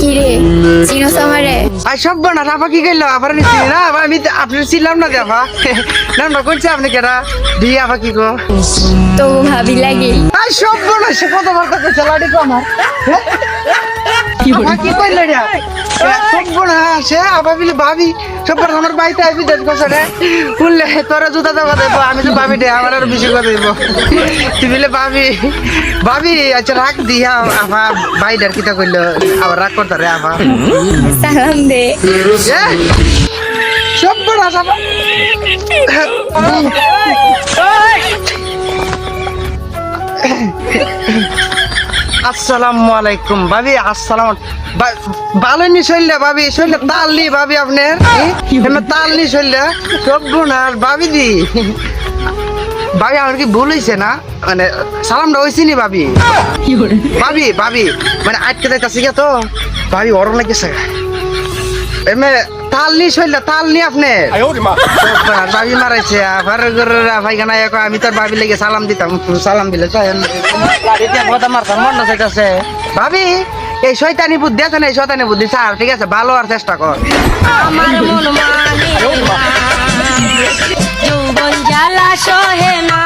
কি রে চিনোস আমারে আর সব না রাফা কি গেল আবার আমি চিনি না আবার আমি আপনি ছিলাম না দেফা নামটা করছে আপনি কেটা দিয়ে আবার কি গো তো ভাবি লাগে। আর সব না সে কত কো আমার। কি কইলে রে? সব না সে আবার বিলে ভাবি সব আমার বাড়িতে আইবি দেখ কথা রে বললে তোরা জুতা দেবো দেবো আমি তো ভাবি দে আমার আর বেশি কথা দেবো। তুই বলে ভাবি ভাবি আচ্ছা রাখ দিয়া আমার ভাইটার কিটা কইলো আবার রাগ করতে রে আবার সালাম দে। আসাবা আসসালামু আলাইকুম ভাবি আসসালাম ভালো নি শৈলে ভাবি শৈলা তাল নি ভাবি আপনার? তাল নি শৈলে সব বোনার ভাবি দি। ভাবি আমার কি ভুল হয়েছে না? মানে সালামটা হয়েছে নি ভাবি? ভাবি ভাবি মানে আটকে যাইতাছি তো। ভাবি ওরম লাগেছে এমনি তাল নি শৈলে তাল নি বাবার মারাইছে আবার ভাইখানা এখন আমি তোর ভাবি লেগে সালাম দিতাম সালাম দিলে মারতাম মন চাইতেছে ভাবি এই শয়তানি বুদ্ধি আছে না এই শয়তানি বুদ্ধি স্যার ঠিক আছে? ভালো আর চেষ্টা কর। আমার মন মানে যৌবন জ্বালা সহে না